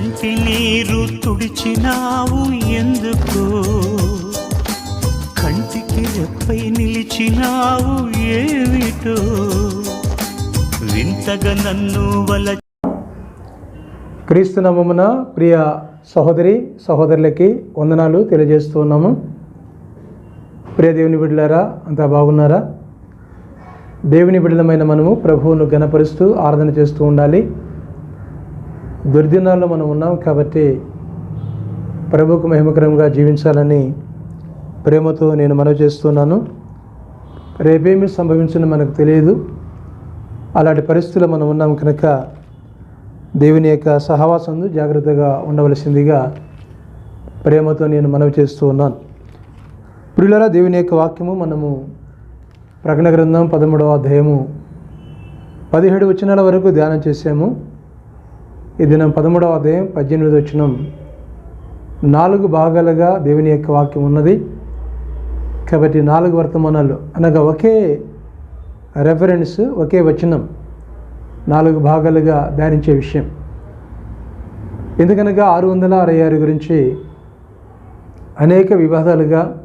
కంటి నీరు తుడిచినావు ఎందుకు? కంటికి రెప్పై నిలిచినావు ఏమిటో? వింతగా నన్ను వల క్రీస్తు నామమున ప్రియ సహోదరి సహోదరులకి వందనాలు తెలియజేస్తూ ఉన్నాము ప్రియ దేవుని బిడ్డలారా అంతా బాగున్నారా? దేవుని బిడ్డలమైన మనము ప్రభువును గణపరుస్తూ ఆరాధన చేస్తూ ఉండాలి. దుర్దినాల్లో మనం ఉన్నాం కాబట్టి ప్రభుకు మహిమకరంగా జీవించాలని ప్రేమతో నేను మనవి చేస్తున్నాను. రేపేమి సంభవించిన మనకు తెలియదు. అలాంటి పరిస్థితుల్లో మనం ఉన్నాం కనుక దేవుని యొక్క సహవాసందు జాగ్రత్తగా ఉండవలసిందిగా ప్రేమతో నేను మనవి చేస్తూ ఉన్నాను ప్రియులరా దేవుని యొక్క వాక్యము మనము ప్రకటన గ్రంథం పదమూడవ అధ్యాయము పదిహేడు వచనాల వరకు ధ్యానం చేసాము ఈ దినం పదమూడవ అధ్యాయం పద్దెనిమిది వచనం. నాలుగు భాగాలుగా దేవుని యొక్క వాక్యం ఉన్నది. కాబట్టి నాలుగు వర్తమానాలు. అనగా ఒకే రెఫరెన్స్ ఒకే వచనం నాలుగు భాగాలుగా ధ్యానించే విషయం. ఎందుకనగా ఆరు వందల అరవై ఆరు గురించి అనేక వివాదాలుగా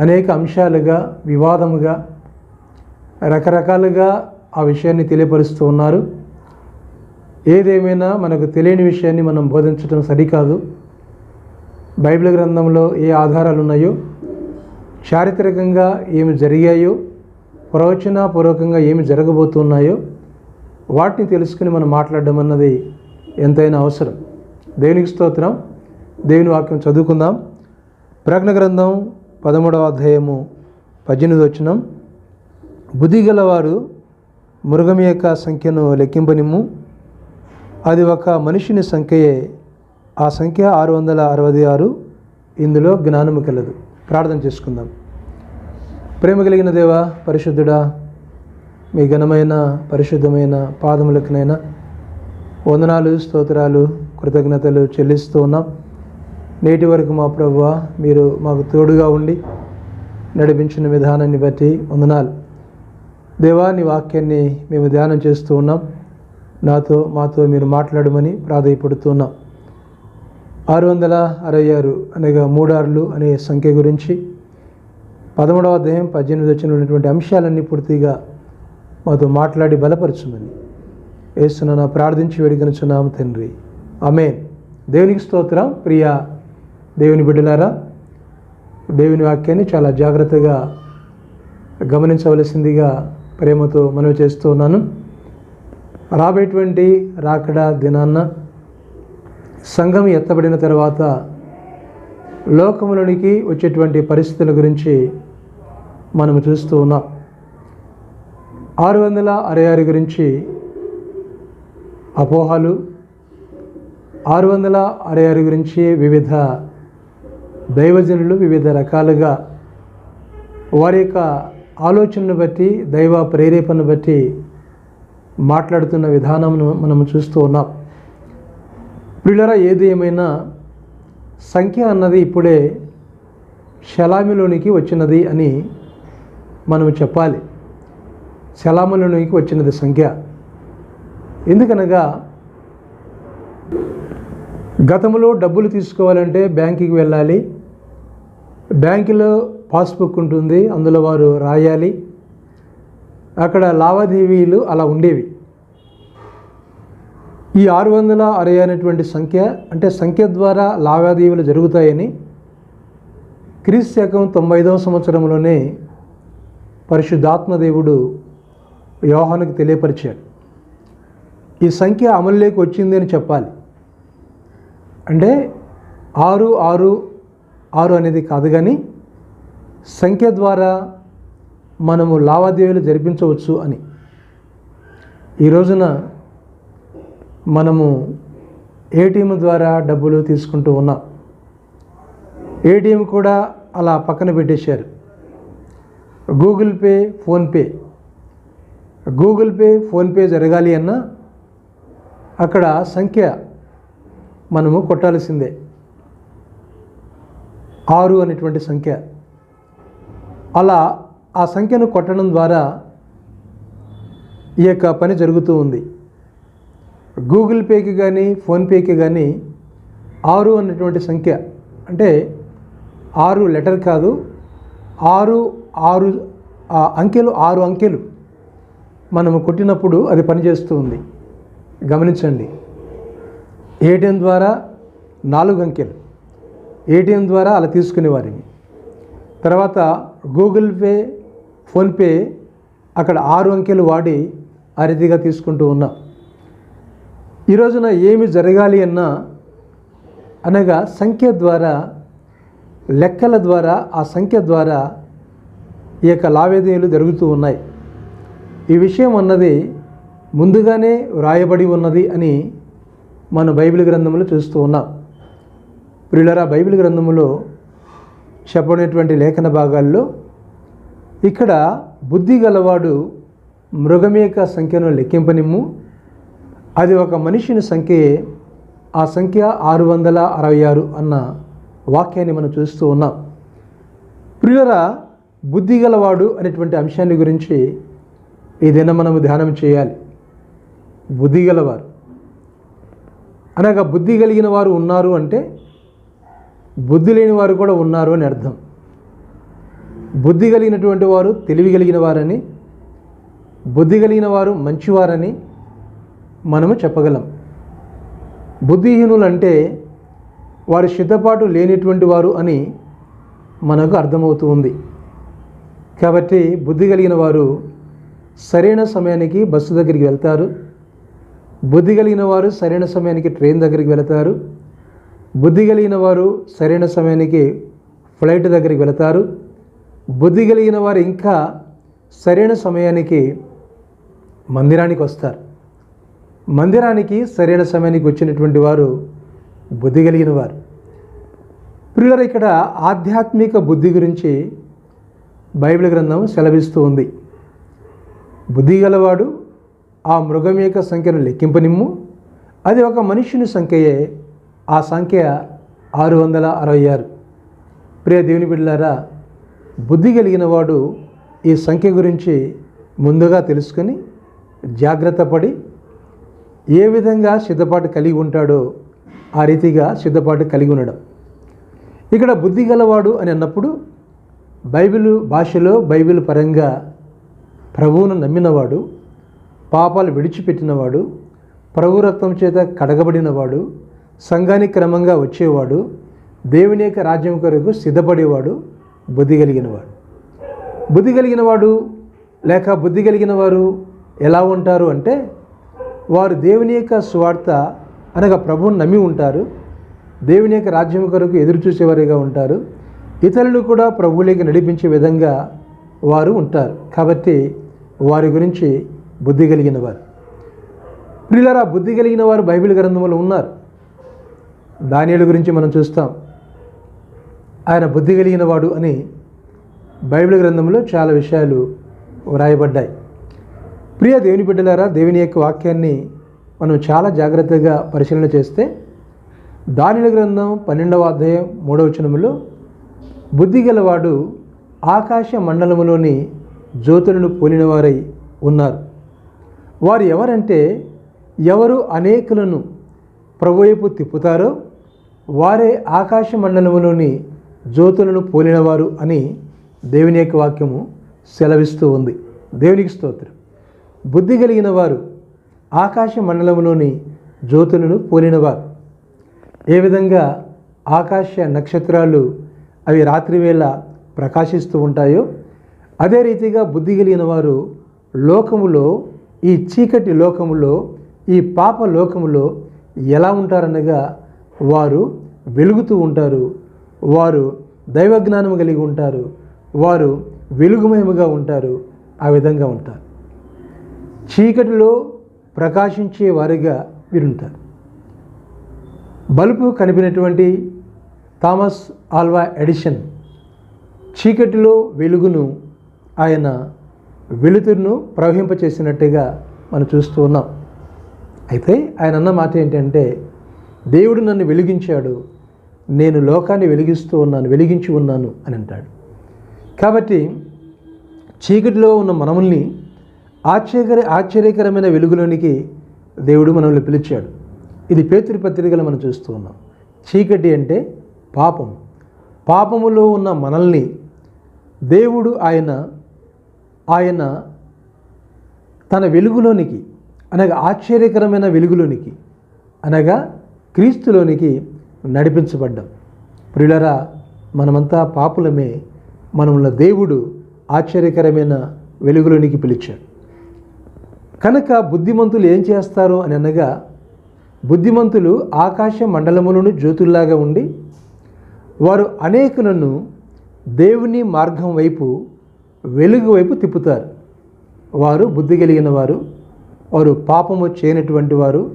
అనేక అంశాలుగా వివాదముగా రకరకాలుగా ఆ విషయాన్ని తెలియపరుస్తూ ఉన్నారు. ఏదేమైనా మనకు తెలియని విషయాన్ని మనం బోధించడం సరికాదు. బైబిల్ గ్రంథంలో ఏ ఆధారాలు ఉన్నాయో చారిత్రకంగా ఏమి జరిగాయో ప్రవచనపూర్వకంగా ఏమి జరగబోతున్నాయో వాటిని తెలుసుకుని మనం మాట్లాడడం అన్నది ఎంతైనా అవసరం. దేవునికి స్తోత్రం. దేవుని వాక్యం చదువుకుందాం. ప్రకటన గ్రంథం పదమూడవ అధ్యాయము పద్దెనిమిది వచ్చినం బుద్ధి గలవారు మృగం యొక్క సంఖ్యను లెక్కింపనిమ్ము. అది ఒక మనిషిని సంఖ్యయే. ఆ సంఖ్య ఆరు వందల అరవై ఆరు. ఇందులో జ్ఞానము కలదు. ప్రార్థన చేసుకుందాం. ప్రేమ కలిగిన దేవా పరిశుద్ధుడా మీ ఘనమైన పరిశుద్ధమైన పాదములకునైనా వందనాలు స్తోత్రాలు కృతజ్ఞతలు చెల్లిస్తూ ఉన్నాం. నేటి వరకు మా ప్రభు మీరు మాకు తోడుగా ఉండి నడిపించిన విధానాన్ని బట్టి వందనాలు. దేవా నీ వాక్యాన్ని మేము ధ్యానం చేస్తూ ఉన్నాం. నాతో మాతో మీరు మాట్లాడమని ప్రాధాయపడుతున్నాం. ఆరు వందల అరవై ఆరు అనగా మూడార్లు అనే సంఖ్య గురించి పదమూడవ అధ్యాయం పద్దెనిమిది వచ్చిన ఉన్నటువంటి అంశాలన్నీ పూర్తిగా మాతో మాట్లాడి బలపరచమని. వేస్తున్నా ప్రార్థించి వేడుకనుచున్నాము తండ్రి. ఆమె దేవునికి స్తోత్రం. ప్రియ దేవుని బిడ్డలారా దేవుని వాక్యాన్ని చాలా జాగ్రత్తగా గమనించవలసిందిగా ప్రేమతో మనవి చేస్తూ ఉన్నాను. రాబోయేటువంటి రాకడ దినాన్న సంఘం ఎత్తబడిన తర్వాత లోకములోనికి వచ్చేటువంటి పరిస్థితుల గురించి మనం చూస్తూ ఉన్నాం. ఆరు వందల అరవై ఆరు గురించి అపోహలు ఆరు వందల అరవై ఆరు గురించి వివిధ దైవజనులు వివిధ రకాలుగా వారి యొక్క ఆలోచనను బట్టి దైవ ప్రేరేపణను బట్టి మాట్లాడుతున్న విధానమును మనం చూస్తూ ఉన్నాం. పిల్లరా ఏది ఏమైనా సంఖ్య అన్నది ఇప్పుడే శలామిలోనికి వచ్చినది అని మనం చెప్పాలి. శలాములోనికి వచ్చినది సంఖ్య. ఎందుకనగా గతంలో డబ్బులు తీసుకోవాలంటే బ్యాంకుకి వెళ్ళాలి. బ్యాంకులో పాస్బుక్ ఉంటుంది అందులో వారు రాయాలి. అక్కడ లావాదేవీలు అలా ఉండేవి. ఈ ఆరు వందల అరవై అనేటువంటి సంఖ్య అంటే సంఖ్య ద్వారా లావాదేవీలు జరుగుతాయని క్రీస్ శకం తొంభై ఐదవ సంవత్సరంలోనే పరిశుద్ధాత్మదేవుడు వ్యవహానికి తెలియపరిచాడు. ఈ సంఖ్య అమలులోకి వచ్చింది అని చెప్పాలి. అంటే ఆరు ఆరు ఆరు అనేది కాదు కానీ సంఖ్య ద్వారా మనము లావాదేవీలు జరిపించవచ్చు అని. ఈ రోజున మనము ఏటీఎం ద్వారా డబ్బులు తీసుకుంటూ ఉన్నాం. ఏటీఎం కూడా అలా పక్కన పెట్టేశారు. Google Pay PhonePe Google Pay PhonePe జరగాలి అన్నా అక్కడ సంఖ్య మనము కొట్టాల్సిందే. ఆరు అనేటువంటి సంఖ్య. అలా ఆ సంఖ్యను కొట్టడం ద్వారా ఈ యొక్క పని జరుగుతూ ఉంది. గూగుల్ పేకి కానీ ఫోన్పేకి కానీ ఆరు అన్నటువంటి సంఖ్య అంటే ఆరు లెటర్ కాదు ఆరు ఆరు ఆ అంకెలు ఆరు అంకెలు మనము కొట్టినప్పుడు అది పనిచేస్తూ ఉంది. గమనించండి. ఏటీఎం ద్వారా నాలుగు అంకెలు. ఏటీఎం ద్వారా అలా తీసుకునేవారిని. తర్వాత గూగుల్ పే ఫోన్పే అక్కడ ఆరు అంకెలు వాడి ఆ రీతిగా తీసుకుంటూ ఉన్నాం. ఈ రోజున ఏమి జరగాలి అన్నా అనగా సంఖ్య ద్వారా లెక్కల ద్వారా ఆ సంఖ్య ద్వారా ఈ యొక్క లావాదేవీలు జరుగుతూ ఉన్నాయి. ఈ విషయం అన్నది ముందుగానే వ్రాయబడి ఉన్నది అని మన బైబిల్ గ్రంథంలో చూస్తూ ఉన్నాం. ప్రియులరా బైబిల్ గ్రంథంలో చెప్పబడినటువంటి లేఖన భాగాల్లో ఇక్కడ బుద్ధి గలవాడు మృగం యొక్క సంఖ్యను లెక్కింపనిమ్ము. అది ఒక మనిషిని సంఖ్యయే ఆ సంఖ్య ఆరు వందల అరవై ఆరు అన్న వాక్యాన్ని మనం చూస్తూ ఉన్నాం. ప్రియులరా బుద్ధి గలవాడు అనేటువంటి అంశాన్ని గురించి ఏదైనా మనము ధ్యానం చేయాలి. బుద్ధి గలవారు. అనగా బుద్ధి కలిగిన వారు ఉన్నారు అంటే బుద్ధి లేని వారు కూడా ఉన్నారు అని అర్థం. బుద్ధి కలిగినటువంటి వారు తెలివి కలిగిన వారని బుద్ధి కలిగిన వారు మంచివారని మనము చెప్పగలం. బుద్ధిహీనులు అంటే వారి సిద్ధపాటు లేనిటువంటి వారు అని మనకు అర్థమవుతూ ఉంది. కాబట్టి బుద్ధి కలిగిన వారు సరైన సమయానికి బస్సు దగ్గరికి వెళ్తారు. బుద్ధి కలిగిన వారు సరైన సమయానికి ట్రైన్ దగ్గరికి వెళతారు. బుద్ధి కలిగిన వారు సరైన సమయానికి ఫ్లైట్ దగ్గరికి వెళతారు. బుద్ధి కలిగిన వారు ఇంకా సరైన సమయానికి మందిరానికి వస్తారు. మందిరానికి సరైన సమయానికి వచ్చినటువంటి వారు బుద్ధి కలిగిన వారు. ప్రియులరు ఇక్కడ ఆధ్యాత్మిక బుద్ధి గురించి బైబిల్ గ్రంథం సెలవిస్తూ ఉంది. బుద్ధి గలవాడు ఆ మృగం యొక్క సంఖ్యను లెక్కింపనిమ్ము. అది ఒక మనుష్యుని సంఖ్యయే. ఆ సంఖ్య ఆరు వందల అరవై ఆరు. ప్రియ దేవుని బిడ్డలారా బుద్ధి కలిగిన వాడు ఈ సంఖ్య గురించి ముందుగా తెలుసుకొని జాగ్రత్త పడి ఏ విధంగా సిద్ధపాటు కలిగి ఉంటాడో ఆ రీతిగా సిద్ధపాటు కలిగి ఉండడం. ఇక్కడ బుద్ధి గలవాడు అని అన్నప్పుడు బైబిల్ భాషలో బైబిల్ పరంగా ప్రభువును నమ్మినవాడు పాపాలు విడిచిపెట్టినవాడు ప్రభు రక్తం చేత కడగబడినవాడు సంఘానికి క్రమంగా వచ్చేవాడు దేవుని యొక్క రాజ్యం కొరకు సిద్ధపడేవాడు బుద్ధి కలిగినవాడు బుద్ధి కలిగిన వాడు లేక బుద్ధి కలిగిన వారు ఎలా ఉంటారు అంటే వారు దేవుని యొక్క స్వార్థ అనగా ప్రభువుని నమ్మి ఉంటారు దేవుని యొక్క రాజ్యం కొరకు ఎదురు చూసేవారిగా ఉంటారు ఇతరులు కూడా ప్రభువులకి నడిపించే విధంగా వారు ఉంటారు. కాబట్టి వారి గురించి బుద్ధి కలిగిన వారు. ప్రియులారా బుద్ధి కలిగిన వారు బైబిల్ గ్రంథంలో ఉన్నారు. దానియుల గురించి మనం చూస్తాం. ఆయన బుద్ధి కలిగిన వాడు అని బైబిల్ గ్రంథంలో చాలా విషయాలు వ్రాయబడ్డాయి. ప్రియ దేవుని బిడ్డలారా దేవుని యొక్క వాక్యాన్ని మనం చాలా జాగ్రత్తగా పరిశీలన చేస్తే దానిల గ్రంథం పన్నెండవ అధ్యాయం మూడవ వచనములో బుద్ధి గలవాడు ఆకాశ మండలములోని జ్యోతులను పోలినవారై ఉన్నారు. వారు ఎవరంటే ఎవరు అనేకులను ప్రభువైపు తిప్పుతారో వారే ఆకాశ మండలములోని జ్యోతులను పోలినవారు అని దేవుని యొక్క వాక్యము సెలవిస్తూ ఉంది. దేవునికి స్తోత్రం. బుద్ధి కలిగిన వారు ఆకాశ మండలంలోని జ్యోతులను పోలినవారు. ఏ విధంగా ఆకాశ నక్షత్రాలు అవి రాత్రివేళ ప్రకాశిస్తూ ఉంటాయో అదే రీతిగా బుద్ధి కలిగిన వారు లోకములో ఈ చీకటి లోకములో ఈ పాప లోకములో ఎలా ఉంటారనగా వారు వెలుగుతూ ఉంటారు వారు దైవజ్ఞానం కలిగి ఉంటారు. వారు వెలుగుమయముగా ఉంటారు. ఆ విధంగా ఉంటారు. చీకటిలో ప్రకాశించే వారిగా వీరుంటారు. బల్బు కనిపినటువంటి థామస్ ఆల్వా ఎడిషన్ చీకటిలో వెలుగును ఆయన వెలుతురును ప్రవహింపచేసినట్టుగా మనం చూస్తూ ఉన్నాం. అయితే ఆయన అన్న మాట ఏంటంటే దేవుడు నన్ను వెలిగించాడు. నేను లోకాన్ని వెలిగిస్తూ ఉన్నాను వెలిగించి ఉన్నాను అని అంటాడు. కాబట్టి చీకటిలో ఉన్న మనముల్ని ఆశ్చర్యకర ఆశ్చర్యకరమైన వెలుగులోనికి దేవుడు మనల్ని పిలిచాడు. ఇది పేతురి పత్రికలు మనం చూస్తూ ఉన్నాం. చీకటి అంటే పాపం. పాపములో ఉన్న మనల్ని దేవుడు ఆయన ఆయన తన వెలుగులోనికి అనగా ఆశ్చర్యకరమైన వెలుగులోనికి అనగా క్రీస్తులోనికి నడిపించబడ్డాం. ప్రియులరా మనమంతా పాపులమే మనముల దేవుడు ఆశ్చర్యకరమైన వెలుగులోనికి పిలిచాడు. కనుక బుద్ధిమంతులు ఏం చేస్తారు అని అనగా బుద్ధిమంతులు ఆకాశ మండలములను జ్యోతుల్లాగా ఉండి వారు అనేకులను దేవుని మార్గం వైపు వెలుగు వైపు తిప్పుతారు. వారు బుద్ధి కలిగిన వారు వారు పాపము చేయనటువంటి వారు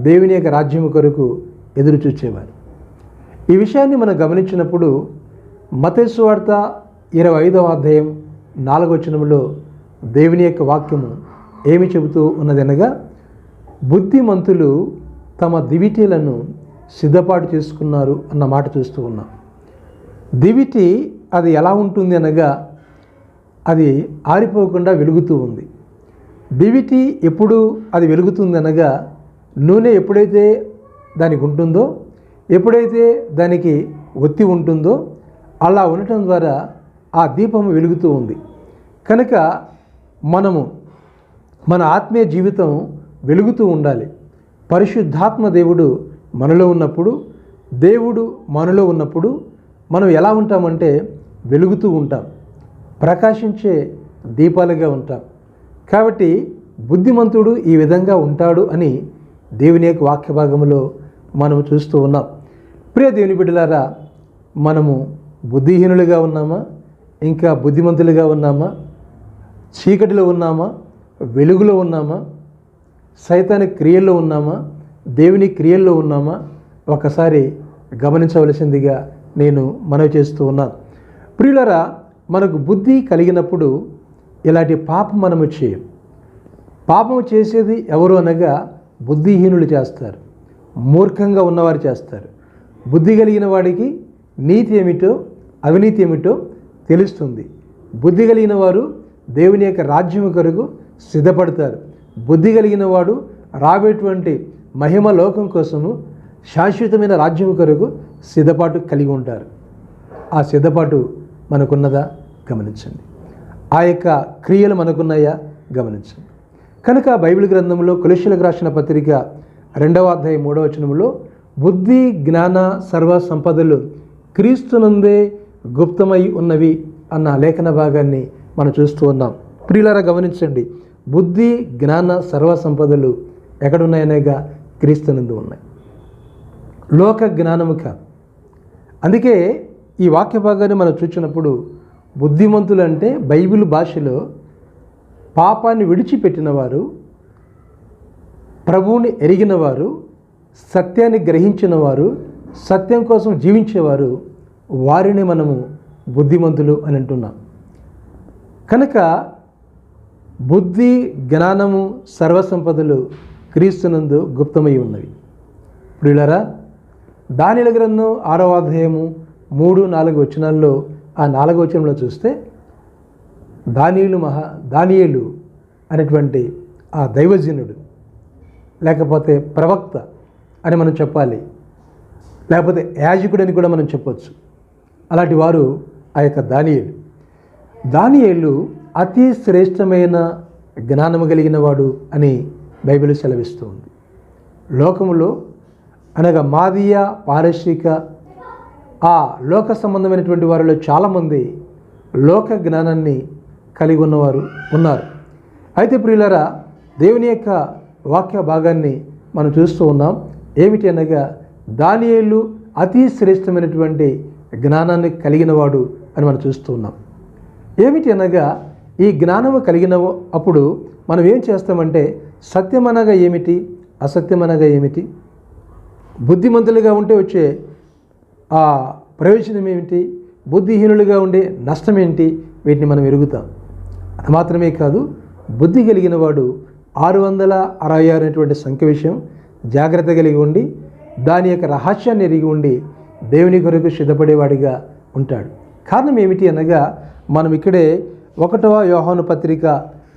దేవుని యొక్క రాజ్యము కొరకు ఎదురు చూచేవారు ఈ విషయాన్ని మనం గమనించినప్పుడు మతేశ్వార్త ఇరవై ఐదవ అధ్యాయం నాలుగవచనంలో దేవుని యొక్క వాక్యము ఏమి చెబుతూ ఉన్నదనగా బుద్ధిమంతులు తమ దివిటీలను సిద్ధపాటు చేసుకున్నారు అన్న మాట చూస్తూ ఉన్నాం. దివిటి అది ఎలా ఉంటుంది అనగా అది ఆరిపోకుండా వెలుగుతూ ఉంది. దివిటి ఎప్పుడు అది వెలుగుతుంది అనగా నూనె ఎప్పుడైతే దానికి ఉంటుందో ఎప్పుడైతే దానికి ఒత్తి ఉంటుందో అలా ఉండటం ద్వారా ఆ దీపం వెలుగుతూ ఉంది. కనుక మనము మన ఆత్మీయ జీవితం వెలుగుతూ ఉండాలి. పరిశుద్ధాత్మ దేవుడు మనలో ఉన్నప్పుడు దేవుడు మనలో ఉన్నప్పుడు మనం ఎలా ఉంటామంటే వెలుగుతూ ఉంటాం. ప్రకాశించే దీపాలుగా ఉంటాం. కాబట్టి బుద్ధిమంతుడు ఈ విధంగా ఉంటాడు అని దేవుని యొక్క వాక్య భాగంలో మనం చూస్తూ ఉన్నాం. ప్రియ దేవుని బిడ్డలారా మనము బుద్ధిహీనులుగా ఉన్నామా? ఇంకా బుద్ధిమంతులుగా ఉన్నామా? చీకటిలో ఉన్నామా? వెలుగులో ఉన్నామా? సైతాని క్రియల్లో ఉన్నామా? దేవుని క్రియల్లో ఉన్నామా? ఒకసారి గమనించవలసిందిగా నేను మనవి చేస్తూ ఉన్నాను ప్రియులరా మనకు బుద్ధి కలిగినప్పుడు ఇలాంటి పాపం మనము చేయం పాపం చేసేది ఎవరు అనగా బుద్ధిహీనులు చేస్తారు. మూర్ఖంగా ఉన్నవారు చేస్తారు. బుద్ధి కలిగిన వాడికి నీతి ఏమిటో అవినీతి ఏమిటో తెలుస్తుంది. బుద్ధి కలిగిన వారు దేవుని యొక్క రాజ్యము కొరకు సిద్ధపడతారు. బుద్ధి కలిగిన వాడు రాబేటువంటి మహిమ లోకం కోసము శాశ్వతమైన రాజ్యము కొరకు సిద్ధపాటు కలిగి ఉంటారు. ఆ సిద్ధపాటు మనకున్నదా? గమనించండి. ఆ యొక్క క్రియలు మనకున్నాయా? గమనించండి. కనుక బైబిల్ గ్రంథంలో కులశులకు రాసిన పత్రిక రెండవ అధ్యాయం మూడవ వచనంలో బుద్ధి జ్ఞాన సర్వ సంపదలు క్రీస్తునందే గుప్తమై ఉన్నవి అన్న లేఖన భాగాన్ని మనం చూస్తూ ఉన్నాం. ప్రియులారా గమనించండి. బుద్ధి జ్ఞాన సర్వ సంపదలు ఎక్కడున్నాయనేగా క్రీస్తునందు ఉన్నాయి. లోక జ్ఞానము కాదు. అందుకే ఈ వాక్య భాగాన్ని మనం చూసినప్పుడు బుద్ధిమంతులు అంటే బైబిల్ భాషలో పాపాన్ని విడిచిపెట్టిన వారు ప్రభువుని ఎరిగిన వారు సత్యాన్ని గ్రహించిన వారు సత్యం కోసం జీవించేవారు వారిని మనము బుద్ధిమంతులు అని అంటున్నాం. కనుక బుద్ధి జ్ఞానము సర్వసంపదలు క్రీస్తునందు గుప్తమై ఉన్నవి. ప్రియులరా దానిల గ్రంథం ఆరవ అధ్యాయము మూడు నాలుగు వచనాల్లో ఆ నాలుగు వచనంలో చూస్తే దానియులు మహా దానియులు అనేటువంటి ఆ దైవజనుడు లేకపోతే ప్రవక్త అని మనం చెప్పాలి. లేకపోతే యాజకుడు అని కూడా మనం చెప్పొచ్చు. అలాంటి వారు ఆ యొక్క దానియేలు. దానియేలు అతి శ్రేష్టమైన జ్ఞానము కలిగిన వాడు అని బైబిల్ సెలవిస్తూ ఉంది లోకములో అనగా మాదీయ పారశిక ఆ లోక సంబంధమైనటువంటి వారిలో చాలామంది లోక జ్ఞానాన్ని కలిగి ఉన్నవారు ఉన్నారు. అయితే ప్రియులరా దేవుని యొక్క వాక్య భాగాన్ని మనం చూస్తూ ఉన్నాం. ఏమిటి అనగా దానియేలు అతి శ్రేష్టమైనటువంటి జ్ఞానాన్ని కలిగినవాడు అని మనం చూస్తూ ఉన్నాం. ఏమిటి అనగా ఈ జ్ఞానము కలిగిన అప్పుడు మనం ఏం చేస్తామంటే సత్యమనగా ఏమిటి అసత్యమనగా ఏమిటి బుద్ధిమంతులుగా ఉంటే వచ్చే ఆ ప్రయోజనం ఏమిటి బుద్ధిహీనులుగా ఉండే నష్టం ఏంటి వీటిని మనం ఎరుగుతాం. అది మాత్రమే కాదు బుద్ధి కలిగిన వాడు ఆరు వందల అరవై ఆరు అనేటువంటి సంఖ్య విషయం జాగ్రత్త కలిగి ఉండి దాని యొక్క రహస్యాన్ని ఎరిగి ఉండి దేవుని కొరకు సిద్ధపడేవాడిగా ఉంటాడు. కారణం ఏమిటి అనగా మనం ఇక్కడే ఒకటవ యోహాను పత్రిక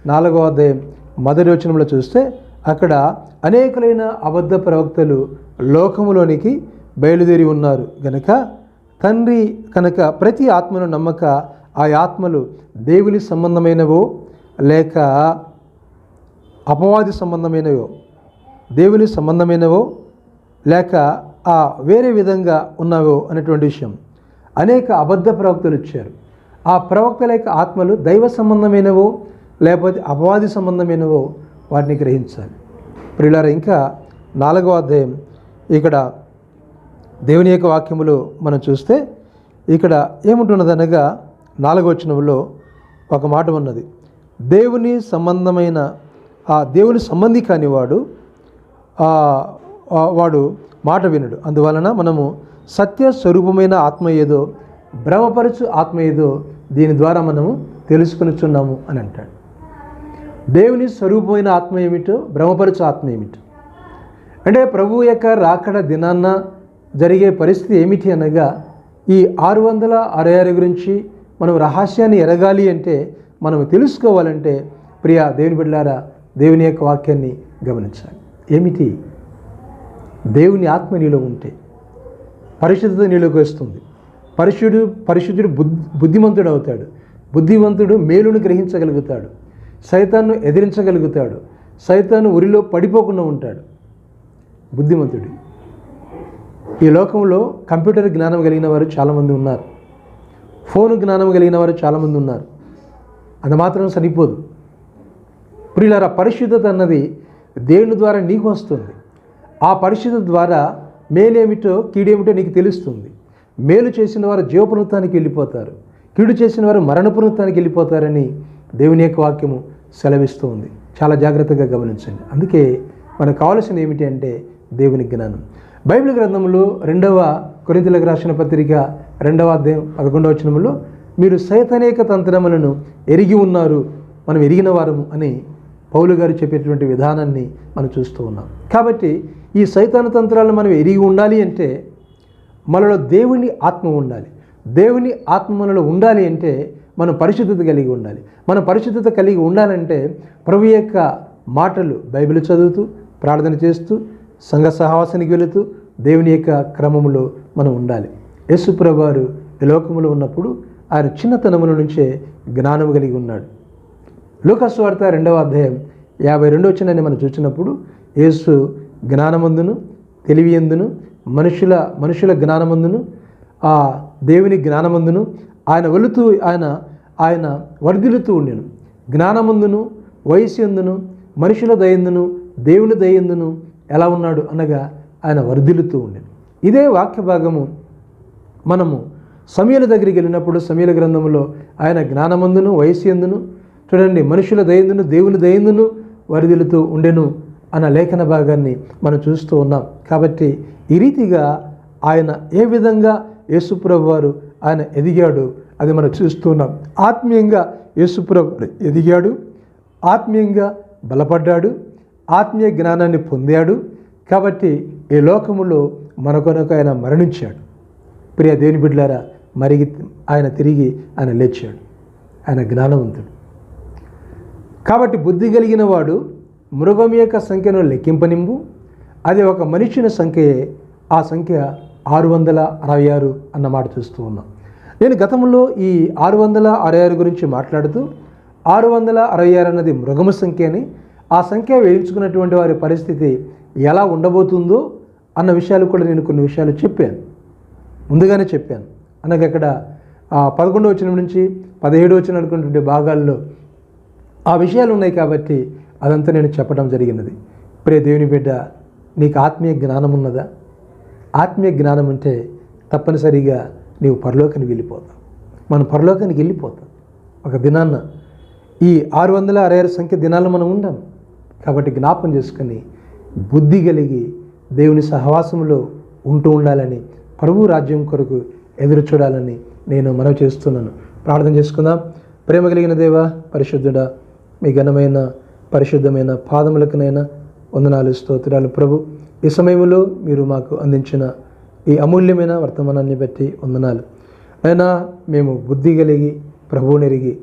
నాలుగవ అధ్యాయం మొదటి వచనంలో చూస్తే అక్కడ అనేకులైన అబద్ధ ప్రవక్తలు లోకములోనికి బయలుదేరి ఉన్నారు. గనక తండ్రి కనుక ప్రతి ఆత్మను నమ్మక ఆ ఆత్మలు దేవుని సంబంధమైనవో లేక అపవాది సంబంధమైనవో దేవుని సంబంధమైనవో లేక ఆ వేరే విధంగా ఉన్నావో అనేటువంటి విషయం. అనేక అబద్ధ ప్రవక్తలు ఇచ్చారు. ఆ ప్రవక్తల యొక్క ఆత్మలు దైవ సంబంధమైనవో లేకపోతే అపవాది సంబంధమైనవో వాటిని గ్రహించాలి. ప్రియులారా ఇంకా నాలుగవ అధ్యాయం ఇక్కడ దేవుని యొక్క వాక్యములు మనం చూస్తే ఇక్కడ ఏముంటున్నదనగా నాలుగో వచనంలో ఒక మాట ఉన్నది. దేవుని సంబంధమైన ఆ దేవుని సంబంధి కానివాడు వాడు వాడు మాట వినడు. అందువలన మనము సత్య స్వరూపమైన ఆత్మ ఏదో భ్రమపరచు ఆత్మ ఏదో దీని ద్వారా మనము తెలుసుకొనిచున్నాము అని అంటాడు. దేవుని స్వరూపమైన ఆత్మ ఏమిటో భ్రమపరచు ఆత్మ ఏమిటో. అంటే ప్రభు యొక్క రాకడ దినాన్న జరిగే పరిస్థితి ఏమిటి అనగా ఈ ఆరు వందల అరవై ఆరు గురించి మనం రహస్యాన్ని ఎరగాలి అంటే మనం తెలుసుకోవాలంటే ప్రియ దేవుని బిడ్డారా దేవుని యొక్క వాక్యాన్ని గమనించాలి. ఏమిటి? దేవుని ఆత్మ నీలో ఉంటే పరిశుద్ధత నీలోకి వస్తుంది. పరిశుద్ధుడు పరిశుద్ధుడు బుద్ధి బుద్ధిమంతుడు అవుతాడు. బుద్ధివంతుడు మేలును గ్రహించగలుగుతాడు. సైతాన్ని ఎదిరించగలుగుతాడు. సైతాన్ని ఉరిలో పడిపోకుండా ఉంటాడు. బుద్ధిమంతుడు. ఈ లోకంలో కంప్యూటర్ జ్ఞానం కలిగిన వారు చాలామంది ఉన్నారు. ఫోన్ జ్ఞానం కలిగిన వారు చాలామంది ఉన్నారు. అది మాత్రం సరిపోదు. ప్రియులారా పరిశుద్ధత అన్నది దేవుని ద్వారా నీకు వస్తుంది. ఆ పరిశుద్ధత ద్వారా మేలేమిటో కీడేమిటో నీకు తెలుస్తుంది. మేలు చేసిన వారు జీవపునృతానికి వెళ్ళిపోతారు. కీడు చేసిన వారు మరణపునృతానికి వెళ్ళిపోతారని దేవుని యొక్క వాక్యము సెలవిస్తూ ఉంది చాలా జాగ్రత్తగా గమనించండి. అందుకే మనకు కావాల్సింది ఏమిటి అంటే దేవుని జ్ఞానం. బైబిల్ గ్రంథంలో రెండవ కొరింతలకు రాసిన పత్రిక రెండవ అధ్యాయం పదకొండవ వచనములో మీరు సైతనేక తంత్రములను ఎరిగి ఉన్నారు. మనం ఎరిగిన వారము అని పౌలు గారు చెప్పేటువంటి విధానాన్ని మనం చూస్తూ ఉన్నాం. కాబట్టి ఈ సైతాన తంత్రాలను మనం ఎరిగి ఉండాలి అంటే మనలో దేవుని ఆత్మ ఉండాలి. దేవుని ఆత్మ మనలో ఉండాలి అంటే మనం పరిశుద్ధత కలిగి ఉండాలి. మనం పరిశుద్ధత కలిగి ఉండాలంటే ప్రభు యొక్క మాటలు బైబిల్ చదువుతూ ప్రార్థన చేస్తూ సంఘ సహవాసానికి వెళుతూ దేవుని యొక్క క్రమములో మనం ఉండాలి. యేసుప్రభు వారు లోకములో ఉన్నప్పుడు ఆయన చిన్నతనముల నుంచే జ్ఞానము కలిగి ఉన్నాడు. లూకాసు వార్త రెండవ అధ్యాయం యాభై రెండు వచ్చినని మనం చూసినప్పుడు యేసు జ్ఞానమందును తెలివి ఎందును మనుషుల మనుషుల జ్ఞానమందును ఆ దేవుని జ్ఞానమందును ఆయన వెళుతూ ఆయన ఆయన వర్ధిల్లుతూ ఉండెను. జ్ఞానమందును వయసు ఎందును మనుషుల దయందును దేవుని దయందును ఎలా ఉన్నాడు అనగా ఆయన వర్ధిల్లుతూ ఉండెను. ఇదే వాక్య భాగము మనము సమీల దగ్గరికి వెళ్ళినప్పుడు సమీల గ్రంథంలో ఆయన జ్ఞానమందును వయసు ఎందును చూడండి మనుషుల దయందును దేవుని దయందును వరిదిలుతూ ఉండెను అన్న లేఖన భాగాన్ని మనం చూస్తూ ఉన్నాం. కాబట్టి ఈ రీతిగా ఆయన ఏ విధంగా యేసుప్రభు వారు ఆయన ఎదిగాడు అది మనం చూస్తున్నాం ఆత్మీయంగా యేసుప్రభు ఎదిగాడు ఆత్మీయంగా బలపడ్డాడు ఆత్మీయ జ్ఞానాన్ని పొందాడు కాబట్టి ఈ లోకములో మన కొరకు ఆయన మరణించాడు. ప్రియ దేవుని బిడ్డలారా మరిగి ఆయన తిరిగి ఆయన లేచాడు. ఆయన జ్ఞానవంతుడు. కాబట్టి బుద్ధి కలిగిన వాడు మృగం యొక్క సంఖ్యను లెక్కింపనింపు. అది ఒక మనిషిని సంఖ్యయే ఆ సంఖ్య ఆరు వందల అరవై ఆరు అన్న మాట చూస్తూ ఉన్నాం. నేను గతంలో ఈ ఆరు వందల అరవై ఆరు గురించి మాట్లాడుతూ ఆరు వందల అరవై ఆరు అన్నది మృగము సంఖ్య అని ఆ సంఖ్య వేయించుకున్నటువంటి వారి పరిస్థితి ఎలా ఉండబోతుందో అన్న విషయాలు కూడా నేను కొన్ని విషయాలు చెప్పాను. ముందుగానే చెప్పాను. అనగా అక్కడ ఆ పదకొండవ వచనం నుంచి పదిహేడు వచ్చిన అనుకున్నటువంటి భాగాల్లో ఆ విషయాలు ఉన్నాయి కాబట్టి అదంతా నేను చెప్పడం జరిగినది. ప్రే దేవుని బిడ్డ నీకు ఆత్మీయ జ్ఞానం ఉన్నదా? ఆత్మీయ జ్ఞానం అంటే తప్పనిసరిగా నీవు పరలోకానికి వెళ్ళిపోతావు. మనం పరలోకానికి వెళ్ళిపోతాం. ఒక దినాన్న ఈ ఆరు వందల అరవై ఆరు సంఖ్య దినాల్లో మనం ఉండం. కాబట్టి జ్ఞాపం చేసుకొని బుద్ధి కలిగి దేవుని సహవాసంలో ఉంటూ ఉండాలని ప్రభు రాజ్యం కొరకు ఎదురు చూడాలని నేను మనవి చేస్తున్నాను. ప్రార్థన చేసుకుందాం. ప్రేమ కలిగిన దేవ పరిశుద్ధుడా మీ ఘనమైన పరిశుద్ధమైన పాదములకునైనా వందనాలు స్తోత్రాలు. ప్రభు ఈ సమయంలో మీరు మాకు అందించిన ఈ అమూల్యమైన వర్తమానాన్ని బట్టి వందనాలు. అయినా మేము బుద్ధి కలిగి ప్రభువునెరిగి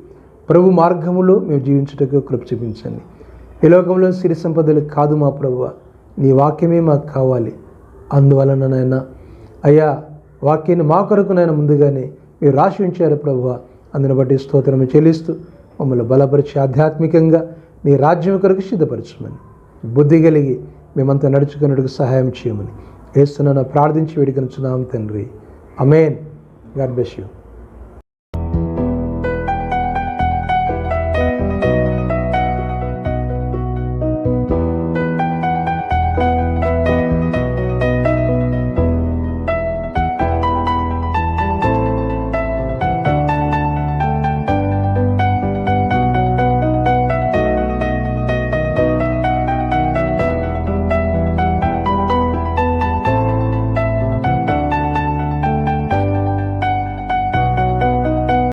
ప్రభు మార్గములో మేము జీవించుటకు కృప చూపించండి. ఈ లోకంలో సిరి సంపదలు కాదు మా ప్రభువ నీ వాక్యమే మాకు కావాలి. అందువలన నాయన అయ్యా వాక్యాన్ని మా కొరకు ముందుగానే మీరు రాసి ఉంచారు ప్రభువ అందుని బట్టి స్తోత్రము చెల్లిస్తూ మమ్మల్ని బలపరిచి ఆధ్యాత్మికంగా నీ రాజ్యం కొరకు సిద్ధపరచమని. బుద్ధి కలిగి మేమంతా నడుచుకున్నట్టుకు సహాయం చేయమని. వేస్తున్నాను ప్రార్థించి వేడుకనుచున్నాం తండ్రి. Amen God bless you.